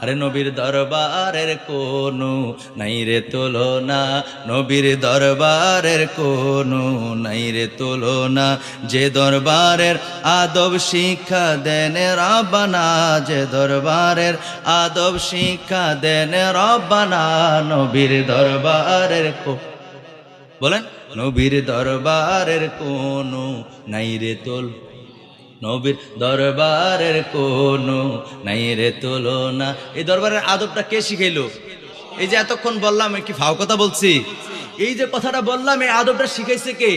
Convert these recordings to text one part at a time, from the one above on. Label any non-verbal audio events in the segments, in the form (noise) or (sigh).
আরে নবীর দরবারের কোনো নাই রে তুলনা, নবীর দরবারের কোনো নাই রে তুলনা। যে দরবারের আদব শিক্ষা দেন রবানা যে দরবারের আদব শিক্ষা দেন রব্বানা, নবীর দরবারের বলেন, নবীর দরবারের কোনো নাই রে তোল নবীর দরবারের কোনো নাই রে তুলনা। এই দরবারের আদবটা কে শিখাইলো? এই যে এতক্ষণ বললাম কি ফাও কথা বলছি? এই যে কথাটা বললাম, এই আদবটা শিখাইছে কে?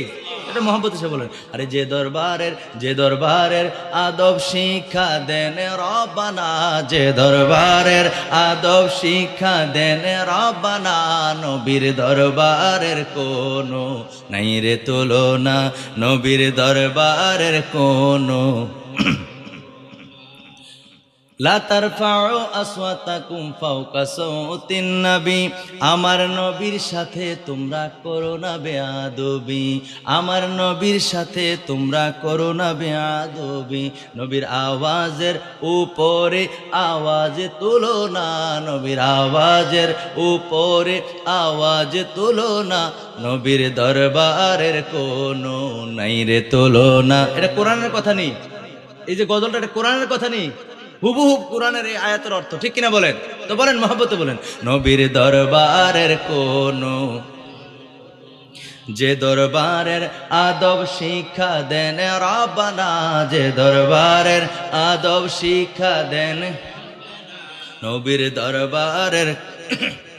এটা মোহাম্মদ সে বলেন। আরে যে দরবারের যে দরবারের আদব শিক্ষা দেন রবানা যে দরবারের আদব শিক্ষা দেন রবানা নবীর দরবারের কোনো নাই রে তুলনা, নবীর দরবারের কোনো। আমার নবীর সাথে তোমরা করো না বেয়াদবি। আমার নবীর সাথে তোমরা করো না বেয়াদবি। নবীর আওয়াজের উপরে আওয়াজ তুলো না। নবীর আওয়াজের উপরে আওয়াজ তুলো না। নবীর দরবারের কোনো নাই রে তুলো না। এটা কোরআনের কথা নেই। এই যে গজলটা, এটা কোরআনের কথা নেই। হুবহুব কোরআনের এই আয়াতের অর্থ ঠিক কিনা বলেন? তো বলেন, মহাব্বতে বলেন। নবীর দরবারের কোনো যে দরবারের আদব শিক্ষা দেন রবানা যে দরবারের আদব শিক্ষা দেন, নবীর দরবারের (coughs)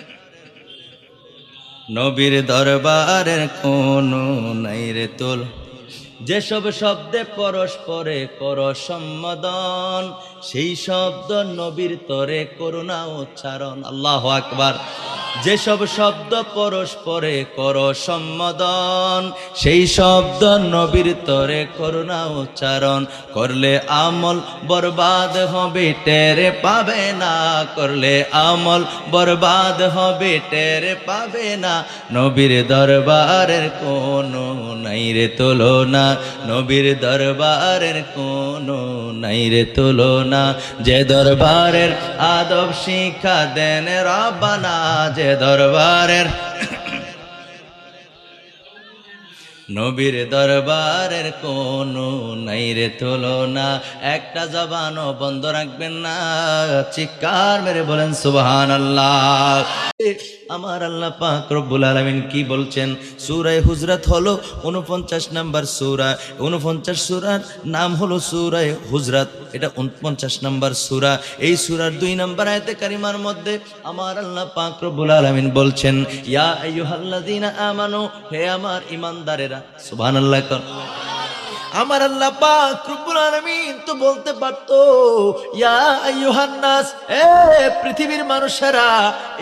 নবীর দরবারের কোনো নাই রে তোল। যেসব শব্দে পরস্পরে কর সম্মাদন সেই শব্দ নবীর তরে করুণা উচ্চারণ। আল্লাহ আকবার। যেসব শব্দ পরস্পরে কর সম্বোধন সেই শব্দ নবীর তরে করুণা উচ্চারণ। করলে আমল বরবাদ হবে, টেরে পাবে না। করলে আমল বরবাদ হবে, টেরে পাবে না। নবীর দরবারের কোনো নাই রে তোলো না নবীর দরবারের কোনো নাই রে তোলো না যে দরবারের আদব শিক্ষা দেন রবানা যে দরবারের নবীর দরবারের কোনো নাই রে তুলনা। একটা জবানও বন্ধ রাখবেন না। চিৎকার মেরে বলেন সুবহান আল্লাহ আমার আল্লাহ পাক রব্বুল আলামিন কি বলছেন? সূরায়ে হুজরাত হলো 49 নাম্বার সূরা। 49 সূরার নাম হলো সূরায়ে হুজরাত। এটা 49 নাম্বার সূরা। এই সূরার দুই নাম্বার আয়াতে কারিমার মধ্যে আমার আল্লাহ পাক রব্বুল আলামিন বলছেন, ইয়া আইয়ুহাল্লাযীনা আমানু, হে আমার ঈমানদারেরা সুবহানাল্লাহ কর আমার আল্লাহ পাক রব্বুল আলামিন তো বলতে পারতো, ইয়া আইয়ুহান নাস এ পৃথিবীর মানুষেরা,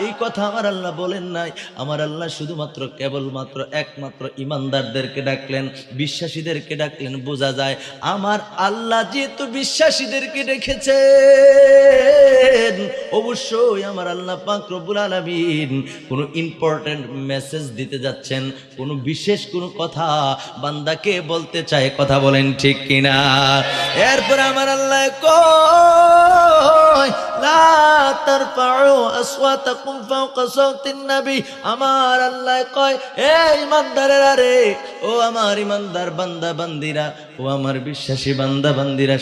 এই কথা আমার আল্লাহ বলেন নাই। আমার আল্লাহ শুধুমাত্র, কেবলমাত্র, একমাত্র ইমানদারদেরকে ডাকলেন, বিশ্বাসীদেরকে ডাকলেন, বোঝা যায় আমার আল্লাহ যেহেতু বিশ্বাসীদেরকে রেখেছেন অবশ্যই আমার আল্লাহ পাক রব্বুল আলামিন কোনো ইম্পর্টেন্ট মেসেজ দিতে যাচ্ছেন, কোনো বিশেষ কোনো কথা বান্দাকে বলতে চায়, কথা বলেন ঠিক কিনা? এরপর আমার আল্লাহ কয় আমার আল্লাহ কয় ও আমার ও আমার বিশ্বাসী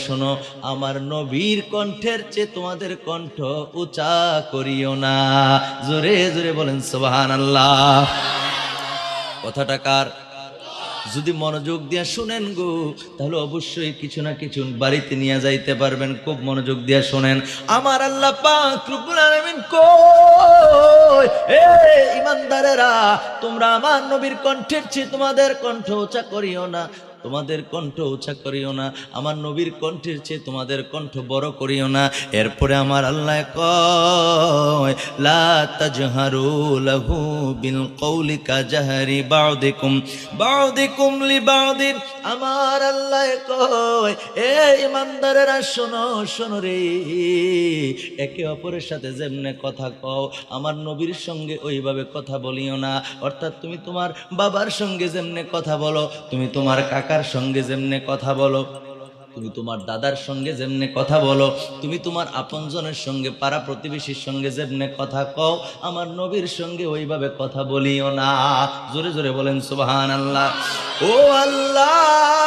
শোনো, আমার নবীর কণ্ঠের চেয়ে তোমাদের কণ্ঠ উঁচা করিও না। জোরে জোরে বলেন, সুবহানাল্লাহ। কথাটা কার? যদি মনোযোগ দিয়া শুনেন গো, তাহলে অবশ্যই কিছু না কিছু বাড়িতে নিয়ে যাইতে পারবেন। খুব মনোযোগ দিয়া শুনেন। আমার আল্লাহ ইমানদারেরা, তোমরা আমার নবীর কণ্ঠের চেয়ে তোমাদের কণ্ঠ উঁচা করিও না। তোমাদের কণ্ঠ উঁচা করিও না, আমার নবীর কণ্ঠের চেয়ে তোমাদের কণ্ঠ বড় করিও না। এরপরে আমার আল্লাহ কয়, লা তাজহারু লাহু বিল কওলি কাজাহারি বাউদিকুম বাউদিকুম লি বাউদিন আমার আল্লাহ কয়, এ ইমানদারেরা, শোনো শোনো রে। একে অপরের সাথে যেমনে কথা কও, আমার নবীর সঙ্গে ওইভাবে কথা বলিও না। অর্থাৎ তুমি তোমার বাবার সঙ্গে যেমনে কথা বলো, তুমি তোমার কাকার সঙ্গে যেমনে কথা বলো, তুমি তোমার দাদার সঙ্গে যেমনে কথা বলো, তুমি তোমার আপনজনের সঙ্গে, পাড়া প্রতিবেশীর সঙ্গে যেমনে কথা কও, আমার নবীর সঙ্গে ওইভাবে কথা বলিও না। জোরে জোরে বলেন সুবহান আল্লাহ ও আল্লাহ!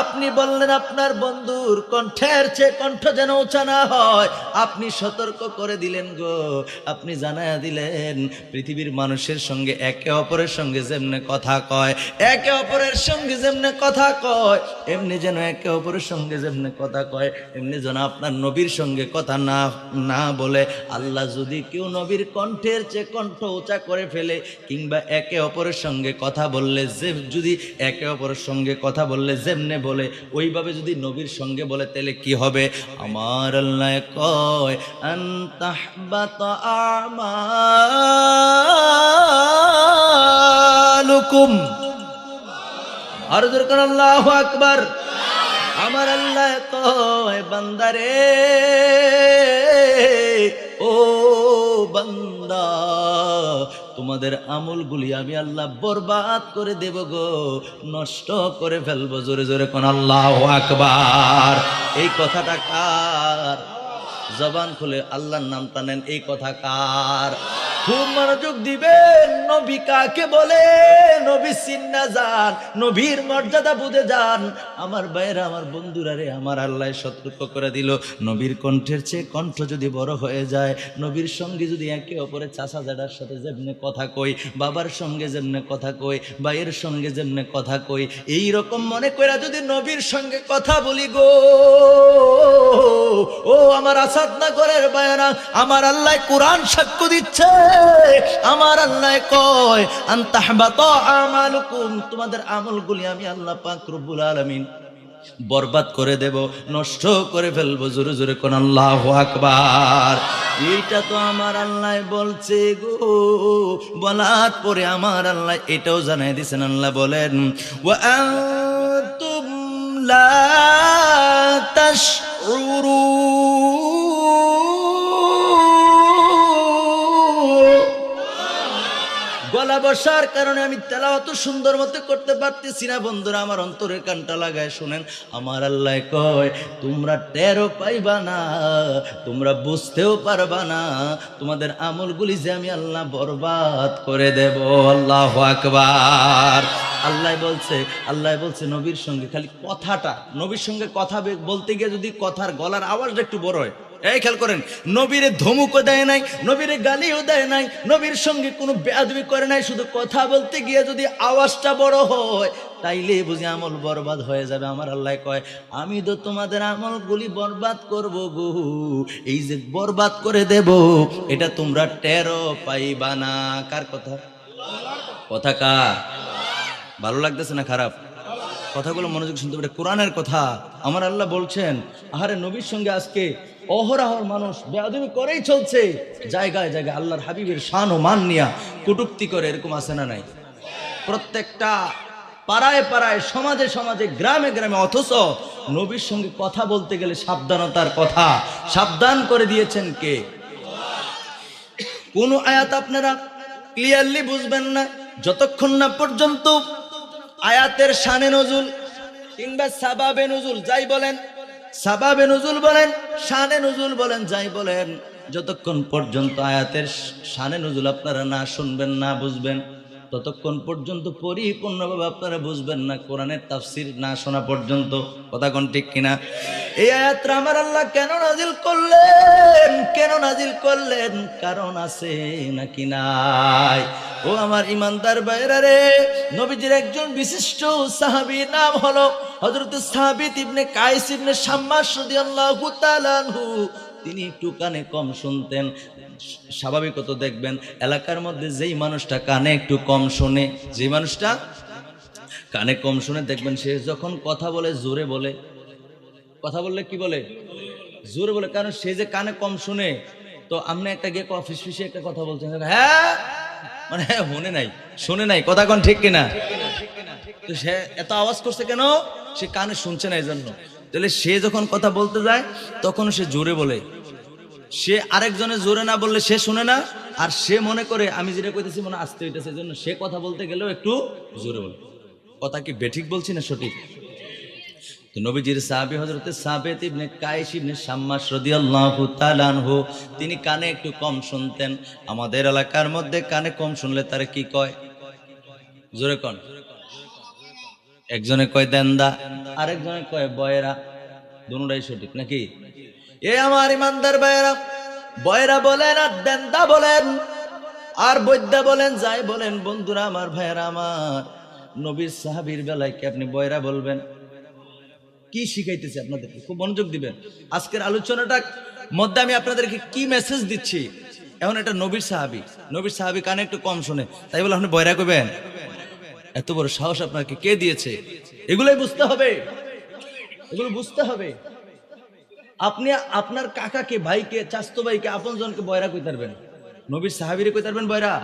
আপনি বললেন আপনার বন্ধুর কণ্ঠের চেয়ে কণ্ঠ যেন উঁচা না হয়। আপনি সতর্ক করে দিলেন গো। আপনি জানায়া দিলেন, পৃথিবীর মানুষের সঙ্গে একে অপরের সঙ্গে যেমনে কথা কয়, একে অপরের সঙ্গে যেমনে কথা কয়, এমনি যেন একে অপরের সঙ্গে যেমনে কথা কয়, এমনি যেন আপনার নবীর সঙ্গে কথা না না বলে। আল্লাহ যদি কেউ নবীর কণ্ঠের চেয়ে কণ্ঠ উঁচা করে ফেলে, কিংবা একে অপরের সঙ্গে কথা বললে যে, যদি একে অপরের সঙ্গে কথা বললে যেমনে বলে, ওইভাবে যদি নবীর সঙ্গে বলে, তাহলে কি হবে? আমার আল্লাহ কয় আন্তাহবাত আমালুকুম। আর দরকার আল্লাহু আকবার। আমার আল্লাহ কয়, বান্দারে, ও বান্দা তোমাদের আমলগুলি আমি আল্লাহ বরবাদ করে দেব গো, নষ্ট করে ফেলব জোরে জোরে কোন আল্লাহ আকবার। এই কথাটা কার? জবান খুলে আল্লাহর নাম টানেন এই কথা কার? খুব মনোযোগ দিবেন, নবী কাকে বলে? নবী সিন্না যান, নবীর মর্যাদা বুঝে যান। আমার বাইরে আমার বন্ধুরা রে, আমার আল্লাহ সতর্ক করে দিল। নবীর কণ্ঠের চেয়ে কণ্ঠ যদি বড় হয়ে যায়, নবীর সঙ্গে যদি একে অপরের চাষা জাডার সাথে যেমনে কথা কই, বাবার সঙ্গে যেমনে কথা কই, ভাইয়ের সঙ্গে যেমনে কথা কই, এই রকম মনে করে যদি নবীর সঙ্গে কথা বলি গো, ও আমার আসাদ নগরের বায়না আমার আল্লাহ কোরআন সাক্ষ্য দিচ্ছে। আমার আল্লাহ কয় আন্তাহবাত আমালুকুম। তোমাদের আমলগুলি আমি আল্লাহ পাক রব্বুল আলামিন বরবাদ করে দেব, নষ্ট করে ফেলব। জোরে জোরে কোন আল্লাহ আকবার। এইটা তো আমার আল্লাহ বলছে গো। বলার পরে আমার আল্লাহ এটাও জানাই দিছেন আল্লাহ বলেন লা তাশউরুন। বসার কারণে আমি তেলা অত সুন্দর মতো করতে পারতেছি না। বন্ধুরা, আমার অন্তরের কানটা লাগায় শোনেন। আমার আল্লাহ কয়, তোমরা টেরও পাইবা না, তোমরা বুঝতেও পারবা না। তোমাদের আমলগুলি যে আমি আল্লাহ বরবাদ করে দেব। আল্লাহ আকবার। আল্লাহ বলছে আল্লাহ বলছে নবীর সঙ্গে, খালি কথাটা, নবীর সঙ্গে কথা বলতে গিয়ে যদি কথার গলার আওয়াজটা একটু বড় হয়। এই খেয়াল করেন, নবীরে ধমুকও দেয় নাই, নবীরে গালিও দেয় নাই, নবীর সঙ্গে কোনো বেয়াদবি করে নাই, শুধু কথা বলতে গিয়ে যদি আওয়াজটা বড় হয়, তাইলে বুঝি আমল বরবাদ হয়ে যাবে। আমার আল্লাহ কয়, আমি তো তোমাদের আমলগুলি বরবাদ করব গো। এই যে বরবাদ করে দেব, এটা তোমরা টেরো পাইবা না। কার কথা? কথা কার? ভালো লাগতেছে না খারাপ? কথাগুলো মনোযোগ শুনতে পারে কোরআনের কথা, আমার আল্লাহ বলছেন, আহারে নবীর সঙ্গে আজকে অহরাহর মানুষ বেয়াদবি করেই চলছে। জায়গায় জায়গায় আল্লাহর হাবিবের শান ও মান নিয়া কটুক্তি করে, এরকম আছে না নাই? প্রত্যেকটা পাড়ায় পাড়ায়, সমাজে সমাজে, গ্রামে গ্রামে, অথচ নবীর সঙ্গে কথা বলতে গেলে সাবধানতার কথা। সাবধান করে দিয়েছেন কে? কোন আয়াত আপনারা ক্লিয়ারলি বুঝবেন না। যতক্ষণ না পর্যন্ত আয়াতের শানে নজুল কিংবা সাবাবে নজুল, যাই বলেন। সাবাবে নজুল বলেন, শানে নজুল বলেন, যাই বলেন। যতক্ষণ পর্যন্ত আয়াতের শানে নজুল আপনারা না শুনবেন, না বুঝবেন ততক্ষণ পর্যন্ত পরিপূর্ণভাবে আপনারা বুঝবেন না, কোরআনের তাফসির না শোনা পর্যন্ত। কথা কোন ঠিক কিনা? এই আয়াতটা আমার আল্লাহ কেন নাজিল করলেন? কেন নাজিল করলেন? কারণ আছে নাকি নাই? ও আমার ইমানদার বাইরা রে, নবীজির একজন বিশিষ্ট সাহাবী নাম হলো হযরত সাহাবিত ইবনে কাইস ইবনে শাম্মাস রাদিয়াল্লাহু তাআলা তিনি একটু কানে কম শুনতেন। স্বাভাবিকত দেখবেন, এলাকার মধ্যে যেই মানুষটা কানে একটু কম শোনে, যেই মানুষটা কানে কম শুনে দেখবেন সে যখন কথা বলে, জোরে বলে। কথা বললে কি বলে? জোরে বলে, কারণ সে যে কানে কম শুনে, তো আপনি একটা গিয়ে অফিস ফিসে একটা কথা বলছেন হ্যাঁ মানে হ্যাঁ শুনে নাই শুনে নাই, কথা কোন ঠিক কিনা? তো সে এত আওয়াজ করছে কেন? সে কানে শুনছে না এই জন্য তাহলে সে যখন কথা বলতে যায়, তখন সে জোরে বলে। সে আরেকজনে জোরে না বললে সে শুনে না, আর সে মনে করে, আমি যেটা কইতেছি মনে আসতে হইতেছে জন্য সে কথা বলতে গেলেও একটু জোরে বলে। কথা কি বেঠিক বলছি না সঠিক? নবীজির তিনি কানে একটু কম শুনতেন। আমাদের এলাকার মধ্যে কানে কম শুনলে তারে কি কয়? জোরে কোন। একজনে কয় দেন্দা, আরেকজনে কয় বয়রা। দুটাই সঠিক নাকি? এ আমার ইমানদার বয়রা বয়রা বলেন, আর দেন্দা বলেন, আর বৈদ্যা বলেন, যাই বলেন, বন্ধুরা আমার ভাইয়েরা আমার, নবীর সাহাবীর বেলায় কি আপনি বয়রা বলবেন? কি শিখাইতেছে আপনাদেরকে? খুব মনোযোগ দিবেন। আজকের আলোচনাটা মধ্যে আমি আপনাদেরকে কি মেসেজ দিচ্ছি? এখন এটা নবীর সাহাবি। নবীর সাহাবি কানে একটু কম শুনে। তাই বলে আপনি বয়রা করবেন এত বড় সাহস আপনাকে কে দিয়েছে? এগুলোই বুঝতে হবে। এগুলো বুঝতে হবে। আপনি আপনার কাকাকে, ভাইকে, চাস্তো ভাইকে আপন জনকে বয়রা কই পারবেন নবীর সাহাবিরে কই পারবেন বয়রা?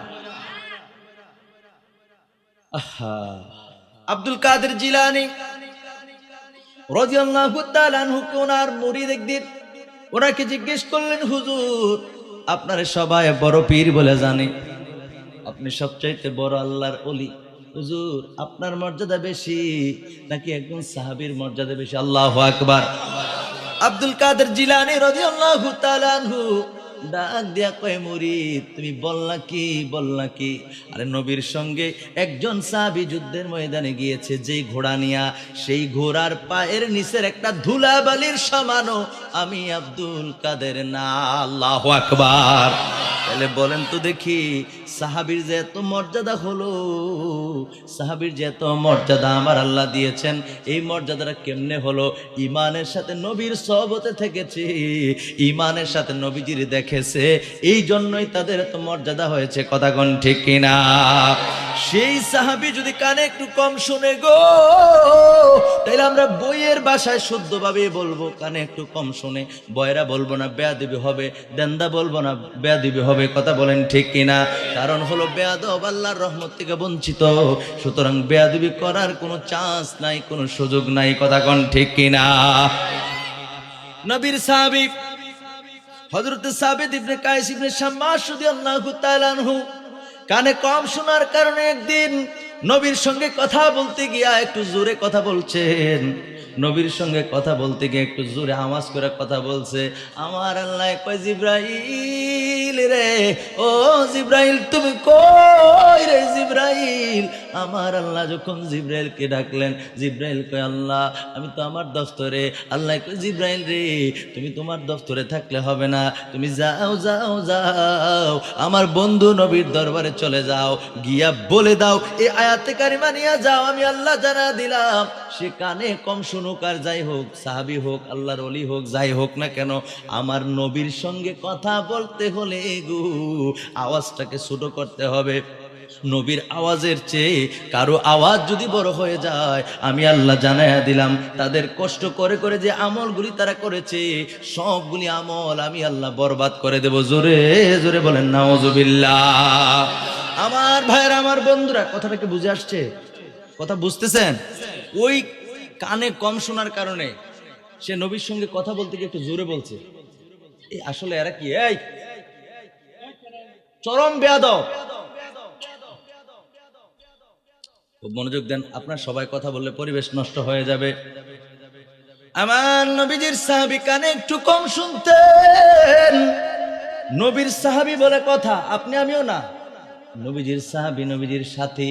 আহা। আব্দুল কাদের জিলানি রাদিয়াল্লাহু তাআলা ওনাকে জিজ্ঞেস করলেন, হুজুর, আপনারে সবাই বড় পীর বলে জানে। আপনি সবচাইতে বড় আল্লাহর অলি হুজুর, আপনার মর্যাদা বেশি নাকি একজন সাহাবীর মর্যাদা বেশি? আল্লাহু আকবার। আব্দুল কাদের জিলানি রাদিয়াল্লাহু তাআলা আনহু ডাক দিয়া কয়, মুরিদ, তুমি বললা কি বললা কি? আরে নবীর সঙ্গে একজন সাহাবী যুদ্ধের ময়দানে গিয়েছে, যেই ঘোড়া নিয়া, সেই ঘোড়ার পায়ের নিচের একটা ধুলাবালির সমানও আমি আব্দুল কাদের না, আল্লাহু আকবার। তাহলে বলেন তো দেখি সাহাবীর যে এত মর্যাদা হলো, সাহাবীর যে এত মর্যাদা আমার আল্লাহ দিয়েছেন, এই মর্যাদাটা কেমনে হলো? ইমানের সাথে নবীর সহবতে থেকেছি ইমানের সাথে নবীজির দেখেছে এই জন্যই তাদের এত মর্যাদা হয়েছে, কথা কোন ঠিক কিনা? সেই সাহাবী যদি কানে একটু কম শুনে গো আমরা বইয়ের বাসায় শুদ্ধভাবে বলব, কানে একটু কম শুনে। বয়রা বলব না বেয়া দিবি হবে, দেন্দা বলব না বেয়া দিবি হবে, কথা বলেন ঠিক কিনা? কারণ হলো বেয়াদব আল্লাহর রহমত থেকে বঞ্চিত। সুতরাং বেয়াদবি করার কোনো চান্স নাই, কোনো সুযোগ নাই, কথা কন ঠিক কিনা? নবীর সাহাবী, হযরত সাবিত ইবনে কায়েস ইবনে শাম্মাস রাদিয়াল্লাহু তাআলা আনহু, কানে কম শোনার কারণে একদিন নবীর সঙ্গে কথা বলতে গিয়া একটু জোরে কথা বলছেন। নবীর সঙ্গে কথা বলতে গিয়ে একটু জোরে আওয়াজ করে কথা বলছে, আমার আল্লাহ কয় জিব্রাইল রে, ও জিব্রাইল, তুমি কই রে জিব্রাইল? আমার আল্লাহ যখন জিব্রাইলকে ডাকলেন, জিব্রাইল কয়, আল্লাহ, আমি তো আমার দফতরে, আল্লাহ কয়, জিব্রাইল রে, তুমি তোমার দফতরে থাকলে হবে না, তুমি যাও যাও যাও, আমার বন্ধু নবীর দরবারে চলে যাও, গিয়া বলে দাও এই আয়াতে কারিমা নিয়ে যাও, আমি আল্লাহ জানা দিলাম। সে কানে কম শুনুক আর যাই হোক, সাহাবি হোক, আল্লাহর অলি হোক, যাই হোক না কেন, আমার নবীর সঙ্গে কথা বলতে হলে গু, আওয়াজটাকে ছোট করতে হবে। নবীর আওয়াজের চেয়ে কারও আওয়াজ যদি বড় হয়ে যায়, আমি আল্লাহ জানাইয়া দিলাম, তাদের কষ্ট করে করে যে আমলগুলি তারা করেছে, সবগুলি আমল আমি আল্লাহ বরবাদ করে দেব। জোরে জোরে বলেন নাওজুবিল্লাহ আমার ভাইয়ের, আমার বন্ধুরা কথাটাকে বুঝে আসছে? কথা বুঝতেছেন? ওই কানে কম শোনার কারণে সে নবীর সঙ্গে কথা বলতে গিয়ে একটু জোরে বলছে। এই আসলে এরা কি? এই, চরম বেয়াদব। খুব মনোযোগ দেন, আপনার সবাই কথা বললে পরিবেশ নষ্ট হয়ে যাবে। আমার নবীজির সাহাবি কানে একটু কম শুনতেন। নবীর সাহাবি বলে কথা, আপনি আমিও না। নবীজির সাহাবি, নবীজির সাথী,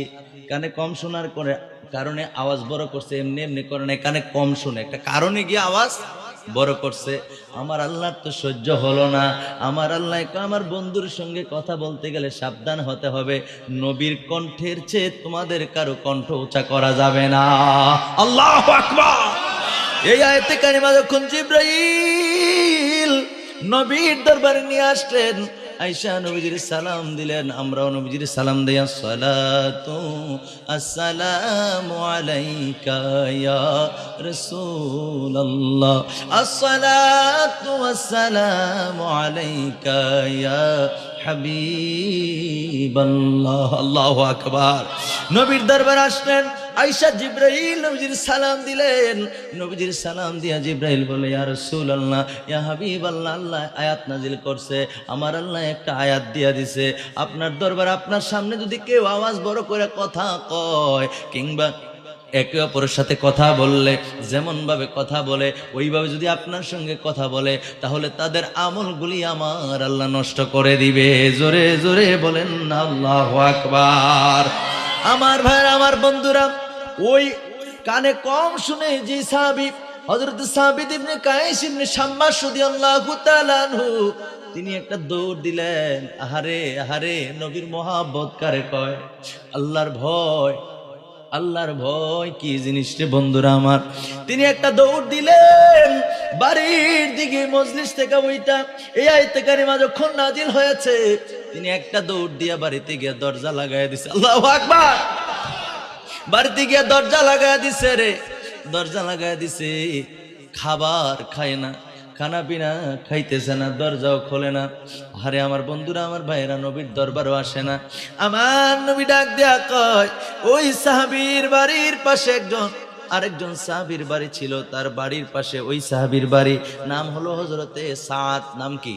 কানে কম শোনার করে কারণে আওয়াজ বড় করছে, এমনি এমনি কারণে কানে কম শুনে। একটা কারণে গিয়ে আওয়াজ বড় করছে। আমার আল্লাহর তো সহ্য হলো না। আমার আল্লাহ আমার বন্ধুর সঙ্গে কথা বলতে গেলে সাবধান হতে হবে। নবীর কণ্ঠের চেয়ে তোমাদের কারও কণ্ঠ উঁচা করা যাবে না। আল্লাহ এই আয়তে কারিমা যখন জিব্রাইল নবীর দরবারে নিয়ে আসলেন আইসা নবীজির সালাম দিলেন আমরাও নবীজির সালাম দেয়া সালাতু আসসালামু আলাইকা ইয়া রাসূলুল্লাহ। আসসালাতু ওয়াসসালামু আলাইকা ইয়া আল্লাহু নবীর আইসা নবীজির সালাম দিলেন। নবীজির সালাম দিয়া বলে ইয়া রাসূলুল্লাহ, ইয়া হাবিবাল্লাহ, আল্লাহ আয়াত নাজিল করছে। আমার আল্লাহ একটা আয়াত দিয়া দিছে। আপনার দরবার আপনার সামনে যদি কেউ আওয়াজ বড় করে কথা কয়, কিংবা একে অপরের সাথে কথা বললে যেমন ভাবে কথা বলে, ওইভাবে যদি আপনার সঙ্গে কথা বলে, তাহলে তাদের আমলগুলি আমার আল্লাহ নষ্ট করে দিবে। জোরে জোরে বলেন, আল্লাহ আকবার। আমার ভাই আমার বন্ধুরা, ওই কানে কম শুনে যে সাহাবি, হযরত সাবিত ইবনে কায়েস ইবনে শাম্মাস রাদিয়াল্লাহু তাআলা তিনি একটা দৌড় দিলেন। আহারে আহারে, নবীর মহাব্বত কারে কয়? আল্লাহর ভয়। আল্লাহর ভয়, কি জিনিস রে বন্ধুরা আমার? তিনি একটা দৌড় দিলেন, বাড়ির দিকে মজলিস থেকে ওইটা এই আয়তে কারিমা যখন নাজিল হয়েছে, তিনি একটা দৌড় দিয়া বাড়িতে গিয়ে দরজা লাগাই দিছে। আল্লাহ আকবার! বাড়িতে গিয়ে দরজা লাগাই দিছে রে। দরজা লাগাই দিছে, খাবার খায় না। খানা পিনা খাইতেছে না, দরজাও খোলে না। আরে আমার বন্ধুরা, আমার ভাইয়েরা, নবীর দরবারও আসে না। আমার নবী ডাক দেয়া কয়, ওই সাহাবীর বাড়ির পাশে একজন, আরেকজন সাহাবীর বাড়ি ছিল, তার বাড়ির পাশে ওই সাহাবীর বাড়ি। নাম হলো হজরতে সাত নাম কি?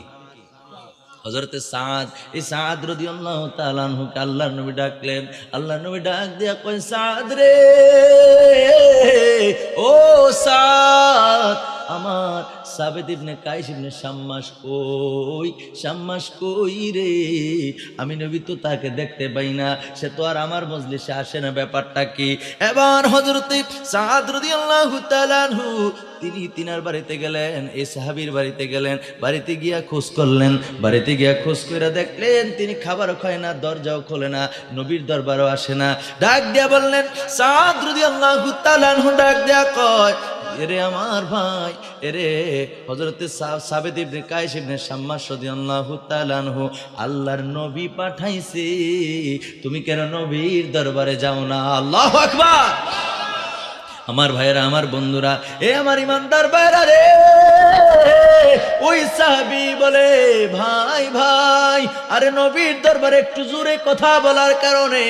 হজরতে সাদ এই সাদ রদি আল্লাহ তালানহুকে আল্লাহ নবী ডাকলেন। আল্লাহ নবী ডাক দিয়া কই সাদ রে, ও সাদ আমার সাবেদ ইবনে কাইস ইবনে শাম্মাস কই? শাম্মাস কই রে? আমি নবী তো তাকে দেখতে পাই না, সে তো আর আমার মজলিসে আসে না, ব্যাপারটা কি? এবার হজরতে সাদ রাদিয়াল্লাহু তাআলা তিনি তিনার বাড়িতে গেলেন, এই সাহাবীর বাড়িতে গেলেন, বাড়িতে গিয়া খোঁজ করলেন, বাড়িতে গিয়া খোঁজ করে দেখলেন তিনি খাবারও খায় না, দরজাও খোলে না, নবীর দরবারও আসে না। ডাক দিয়া বললেন সাদ রাদিয়াল্লাহু তাআলা ডাক দিয়া কয় এরে আমার ভাই, এরে হজরতে সাবেদ ইবনে কায়েস ইবনে শাম্মাস রাদিয়াল্লাহু তাআলা আনহু, আল্লাহর নবী পাঠাইছে। তুমি কেন নবীর দরবারে যাও না? আল্লাহু আকবার! আমার ভাইয়েরা, আমার বন্ধুরা, এ আমার ইমানদার ভাইরা রে। ওই সাহাবি বলে, ভাই ভাই, আরে নবীর দরবারে একটু জোরে কথা বলার কারণে,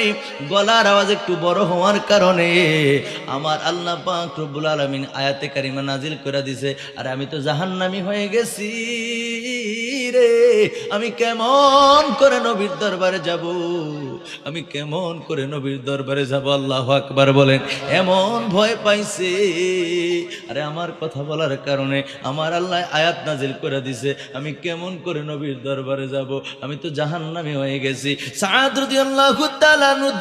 গলার আওয়াজ একটু বড় হওয়ার কারণে আমার আল্লাহ পাক রব্বুল আলামিন আয়াতে কারিমা নাজিল করে দিছে। আর আমি তো জাহান্নামি হয়ে গেছি রে। আমি কেমন করে নবীর দরবারে যাব? আমি কেমন করে নবীর দরবারে যাব? আল্লাহ আকবার বলেন। এমন ভয় পাইছে। আরে আমার কথা বলার কারণে আমার আল্লাহ আয়াত নাজিল করে দিছে, আমি কেমন করে নবীর দরবারে যাব? আমি তো জাহান্নামী হয়ে গেছি।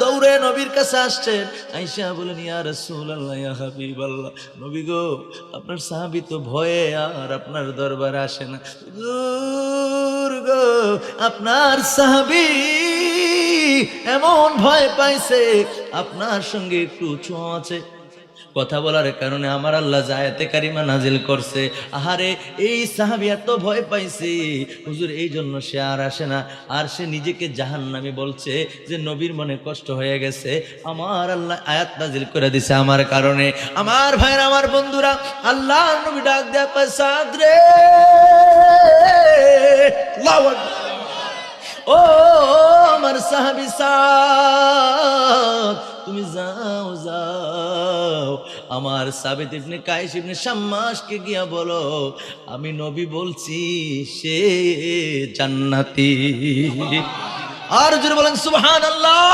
দৌড়ে নবীর কাছে আসছেন। আয়েশা বলেন ইয়া রাসূলুল্লাহ, ইয়া হাবিবাল্লাহ। নবী গো, আপনার সাহাবী তো ভয়ে আর আপনার দরবারে আসে না। আপনার সাহাবী এমন ভয় পাইছে। আপনার সঙ্গে একটু ছোঁয়া আছে। কথা বলার কারণে আমার আল্লাহ জায়াতে কারিমা নাজিল করছে, আহারে, এই সাহাবি এত ভয় পাইছে। হুজুর এই জন্য সে আর আসে না। আর সে নিজেকে জাহান্নামি বলছে যে, নবীর মনে কষ্ট হয়ে গেছে। আমার আল্লাহ আয়াত নাজিল করে দিছে আমার কারণে। আমার ভাইয়ের আমার বন্ধুরা আল্লাহ নবী ডাক দেয়া রে। ও আমার সাহাবি সাদ, তুমি যাও যাও। আমার সাবিত ইবনে কায়েস ইবনে শাম্মাসকে গিয়া বলো, আমি নবী বলছি, সে জান্নাতি। আর জোরে বলেন, সুবহানাল্লাহ!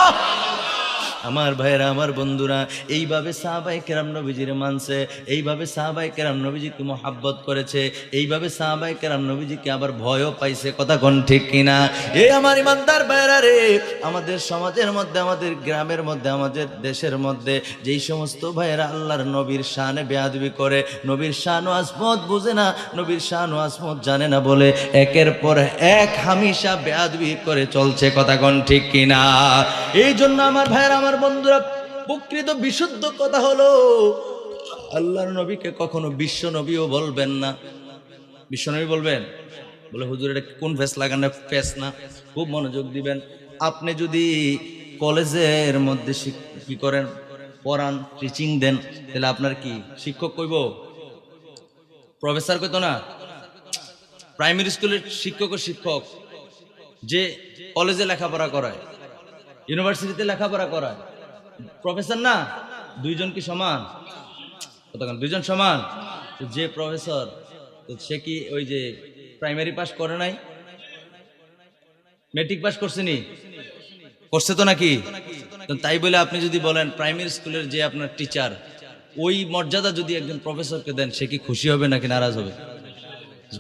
আমার ভাইয়েরা, আমার বন্ধুরা, এইভাবে সাহাবাই কেরাম নবীজির মানছে, এইভাবে সাহাবাই কেরাম নবীজিকে মহাব্বত করেছে, এইভাবে সাহাবাই কেরাম নবীজিকে আবার ভয়ও পাইছে, কথা কোন ঠিক কিনা? এ আমার ইমানদার ভাইরা রে, আমাদের সমাজের মধ্যে, আমাদের গ্রামের মধ্যে, আমাদের দেশের মধ্যে যেই সমস্ত ভাইয়েরা আল্লাহর নবীর শানে বেয়াদবি করে, নবীর শান ও আসমত বুঝে না, নবীর শান ও আসমত জানে না বলে, একের পর এক হামিশা বেয়াদবি করে চলছে, কথা কোন ঠিক কিনা? এই জন্য আমার ভাইয়ের, আমার বন্ধুরা, প্রকৃত বিশুদ্ধ কথা হলো, আল্লাহর নবীকে কখনো বিশ্ব নবীও বলবেন না। বিশ্ব নবী বলবেন? বলে, হুজুর, এটা কোন ফেস লাগান ফেস না? খুব মনোযোগ দিবেন। আপনি যদি কলেজের মধ্যে কি করেন? পড়ান টিচিং দেন, তাহলে আপনার কি, শিক্ষক কইব প্রফেসর কইতো না, প্রাইমারি স্কুলের শিক্ষক ও শিক্ষক যে কলেজে লেখাপড়া করায় ইউনিভার্সিটিতে লেখাপড়া করায়। প্রফেসর না, দুইজন কি সমান? কতক্ষণ? দুইজন সমান? যে প্রফেসর সে কি ওই যে প্রাইমারি পাস করে নাই? মেট্রিক পাস করছে নি? করছে তো নাকি? তাই বলে আপনি যদি বলেন প্রাইমারি স্কুলের যে আপনার টিচার ওই মর্যাদা যদি একজন প্রফেসরকে দেন, সে কি খুশি হবে নাকি নারাজ হবে?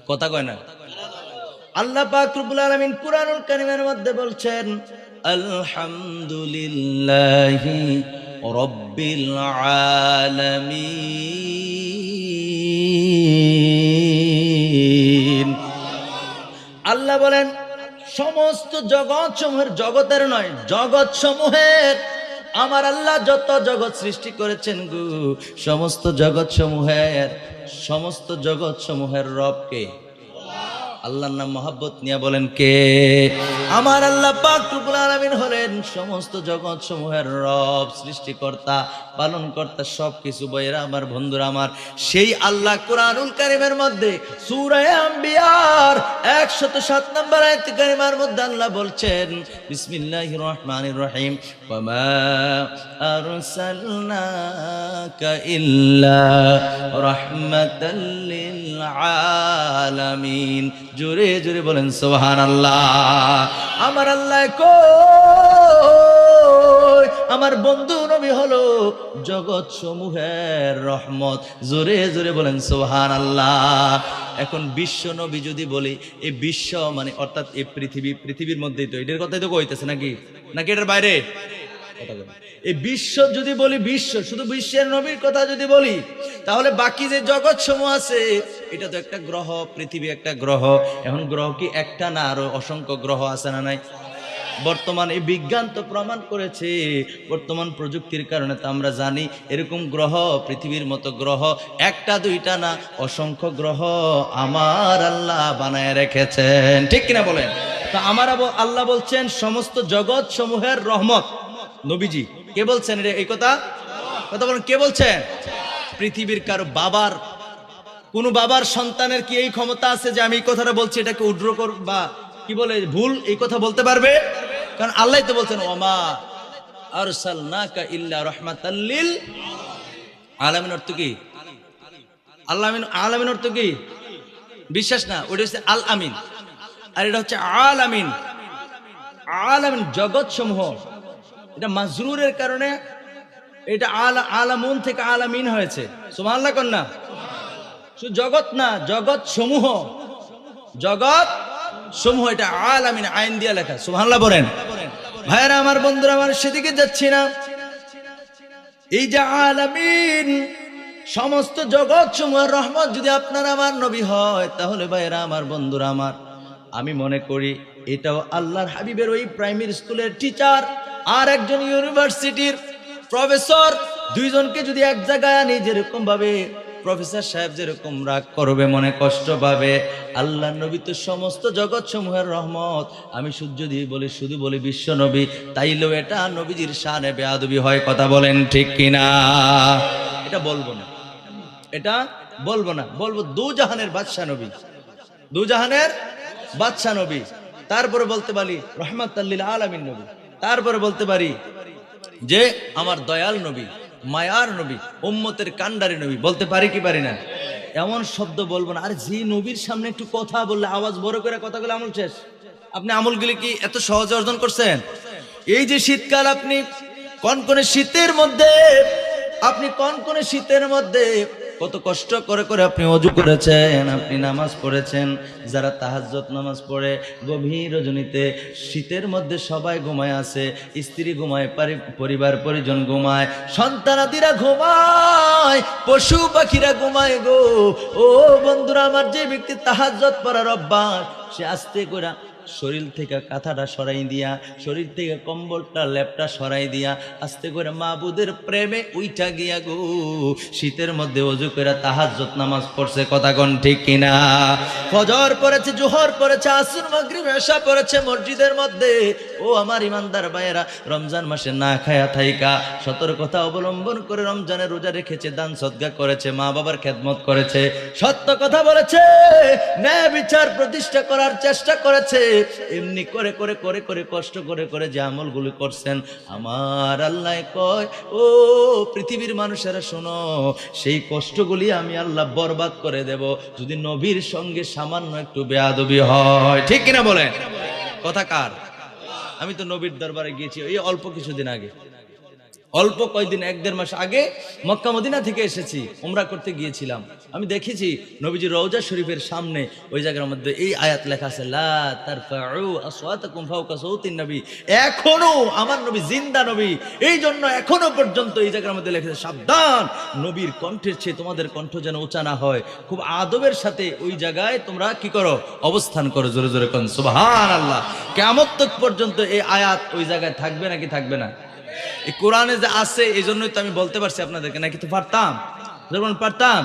কথা কয় না। আল্লাহ পাক রব্বুল আলামিন কুরআনুল কারীমের মধ্যে বলছেন আলহামদুলিল্লাহি রাব্বিল আলামিন। আল্লাহ বলেন, সমস্ত জগৎ সমূহের জগতের নয়, জগৎ সমূহের। আমার আল্লাহ যত জগৎ সৃষ্টি করেছেন গু, সমস্ত জগৎ সমূহের, সমস্ত জগৎ সমূহের রবকে আল্লাহর নাম মহাব্বত নিয়ে বলেন কে? আমার আল্লাহ পাক আলামিন হলেন সমস্ত জগৎ সমূহের রব, সৃষ্টিকর্তা, পালনকর্তা সব কিছু বইয়েরা আমার, বন্ধুরা আমার। সেই আল্লাহ কোরআনুল কারিমের মধ্যে সূরা আম্বিয়ার 107 নম্বর আয়াত কারিমার মধ্যে আল্লাহ বলছেন, বিসমিল্লাহির রহমানির রহিম। আরসালনাকা ইল্লা রাহমাতাল লিল আলামিন। জোরে জোরে বলেন, সুবহানাল্লাহ। আমার আল্লাহ কই? আমার বন্ধু নবী হলো জগৎ সমূহের রহমত। জোরে জোরে বলেন সোহান আল্লাহ এখন বিশ্ব নবী যদি বলি এই বিশ্ব মানে অর্থাৎ এই পৃথিবী, পৃথিবীর মধ্যেই তো, এটার কথাই তো কইতেছে নাকি? নাকি এটার বাইরে? কথা। এই বিশ্ব যদি বলি বিশ্ব, শুধু বিশ্বের নবীর কথা যদি বলি, তাহলে বাকি যে জগৎ সমূহ আছে, এটা তো একটা গ্রহ, পৃথিবী একটা গ্রহ। এখন গ্রহ কি একটা না আরও অসংখ্য গ্রহ আছে না নাই? বর্তমান এই বিজ্ঞান তো প্রমাণ করেছে, বর্তমান প্রযুক্তির কারণে তো আমরা জানি, এরকম গ্রহ, পৃথিবীর মতো গ্রহ, একটা দুইটা না, অসংখ্য গ্রহ আমার আল্লাহ বানায় রেখেছেন। ঠিক কিনা বলেন? তা আমার আল্লাহ বলছেন, সমস্ত জগৎ সমূহের রহমত, নবীজি কে বলছেন রে? এই কথা? কথা বলেন, কে বলছেন? পৃথিবীর কারও বাবার, কোন বাবার সন্তানের কি এই ক্ষমতা আছে যে আমি এই কথাটা বলছি, এটাকে উড্র কর বা কি বলে, ভুল এই কথা বলতে পারবে? কারণ আল্লাহ তো বলছেন, ওমা আরসালনাকা ইল্লা রাহমাতাল্লিল আলামিন অর্থ কি? আল্লামিন, আলামিন অর্থ বিশ্বাস না, ওটা হচ্ছে আল আমিন। আর এটা হচ্ছে আল আমিন। আল আমিন জগৎ সমূহ এটা মাজরুরের কারণে এটা আল, আলামুন থেকে আলামিন হয়েছে। সুবহানাল্লাহ কন্যা শুধু জগৎ না, জগৎ সমূহ। জগৎ সমূহ, এটা আলামিন আইন দিয়া লেখা। সুবহানাল্লাহ বলেন। ভাইরা আমার বন্ধুরা, আমার সেদিকে যাচ্ছি না। এই যে আলামিন, সমস্ত জগৎ সমূহের রহমত যদি আপনার আমার নবী হয়, তাহলে ভাইরা আমার বন্ধুরা, আমার, আমি মনে করি এটাও আল্লাহর হাবিবের ওই প্রাইমারি স্কুলের টিচার আর একজন ইউনিভার্সিটির প্রফেসর, দুইজনকে যদি এক জায়গায় আনি, যেরকম ভাবে প্রফেসর সাহেব যেরকম রাগ করবে, মনে কষ্ট পাবে। আল্লাহ নবী তো সমস্ত জগৎ সমূহের রহমত। আমি শুধু যদি বলি, শুধু বলি বিশ্ব নবী, তাইলেও এটা নবীজির শানে বেয়াদবি হয়, কথা বলেন ঠিক কিনা? এটা বলব না। এটা বলব না, বলব দু জাহানের বাদশাহ নবী। দু জাহানের বাদশাহ নবী। তারপরে বলতে পারি রহমত আল্লিল আলমিন নবী। তারপরে বলতে পারি যে আমার দয়াল নবী, মায়ার নবী, উম্মতের কান্ডারি নবী, বলতে পারি কি পারি না? এমন শব্দ বলব না। আর যে নবীর সামনে একটু কথা বললে, আওয়াজ বড় করে কথা বলে আমল শেষ। আপনি আমলগুলি কি এত সহজে অর্জন করছেন? এই যে শীতকাল, আপনি কনকনে শীতের মধ্যে, আপনি কনকনে শীতের মধ্যে কত কষ্ট করে করে আপনি অজু করেছেন, আপনি নামাজ পড়েছেন, যারা তাহাজত নামাজ পড়ে, গভীর রজনীতে শীতের মধ্যে সবাই ঘুমায় আছে, স্ত্রী ঘুমায়, পারি- পরিবার, পরিজন ঘুমায়, সন্তানাদিরা ঘুমায়, পশু পাখিরা ঘুমায় গো। ও বন্ধুরা, আমার যে ব্যক্তি তাহাজত পড়ার অভ্যাস, সে আস্তে করে শরীর থেকে কাঁথাটা সরাই দিয়া, শরীর থেকে কম্বলটা, ল্যাপটা সরাই দিয়া, আস্তে করে মা বুদের প্রেমে উইটা গিয়া গো। শীতের মধ্যে অজু করে তাহার নামাজ পড়ছে, কথা কন ঠিক কিনা? ফজর পড়েছে, জোহর পড়েছে, আসুর, মাগরিব, এশা পড়েছে মসজিদের মধ্যে। ও আমার ইমানদার ভাইয়েরা, রমজান মাসে না খায়া থাইকা, সতর্কতা অবলম্বন করে রমজানের রোজা রেখেছে, দান সদ্গা করেছে, মা বাবার খেদমত করেছে, সত্য কথা বলেছে, ন্যায় বিচার প্রতিষ্ঠা করার চেষ্টা করেছে, এমনি করে করে করে করে, কষ্ট করে করে যে আমলগুলি করছেন, আমার আল্লাহ কয়, ও পৃথিবীর মানুষেরা শোনো, সেই কষ্টগুলি আমি আল্লাহ বরবাদ করে দেব, যদি নবীর সঙ্গে সামান্য একটু বেয়াদবি হয়, ঠিক কিনা বলেন? কথা কার? আমি তো নবীর দরবারে গিয়েছি এই অল্প কিছুদিন আগে। অল্প কয়েকদিন, এক দেড় মাস আগে মক্কা, মদিনা থেকে এসেছি, উমরা করতে গিয়েছিলাম। আমি দেখেছি নবীজি রওজা শরীফের সামনে, ওই জায়গার মধ্যে এই আয়াত লেখা আছে নবী। এখনও আমার নবী জিন্দা নবী। এই জন্য এখনও পর্যন্ত এই জায়গার মধ্যে লেখা সাবধান, নবীর কণ্ঠের চেয়ে তোমাদের কণ্ঠ যেন উঁচা না হয়। খুব আদবের সাথে ওই জায়গায় তোমরা কি করো? অবস্থান করো, জোরে জোরে কন। সুবহান আল্লাহ কেমন পর্যন্ত এই আয়াত ওই জায়গায় থাকবে নাকি থাকবে না? এই কোরআনে যে আছে, এই জন্যই তো আমি বলতে পারছি আপনাদেরকে, নাকি তো পারতাম? যখন পারতাম?